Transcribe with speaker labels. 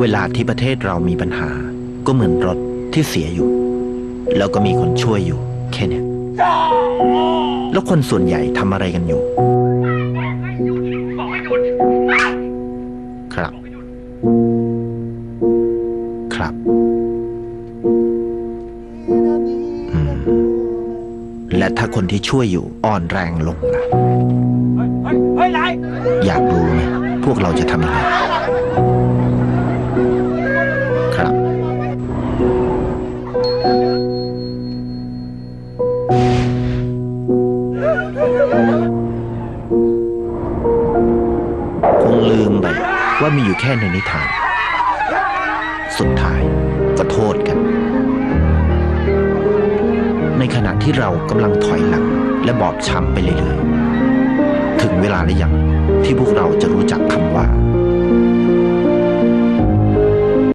Speaker 1: เวลาที่ประเทศเรามีปัญหา ก็เหมือนรถที่เสียอยู่ แล้วก็มีคนช่วยอยู่ แค่นี้แล้วคนส่วนใหญ่ทำอะไรกันอยู่ ครับ ครับอืมและถ้าคนที่ช่วยอยู่อ่อนแรงลงล่ะอยากรู้ไหมพวกเราจะทำยังไง คงลืมไปว่ามีอยู่แค่ในนิทาน สุดท้ายก็โทษกัน ในขณะที่เรากำลังถอยหลังและบอบช้ำไปเรื่อยๆ ถึงเวลาหรือยังที่พวกเราจะรู้จักคำ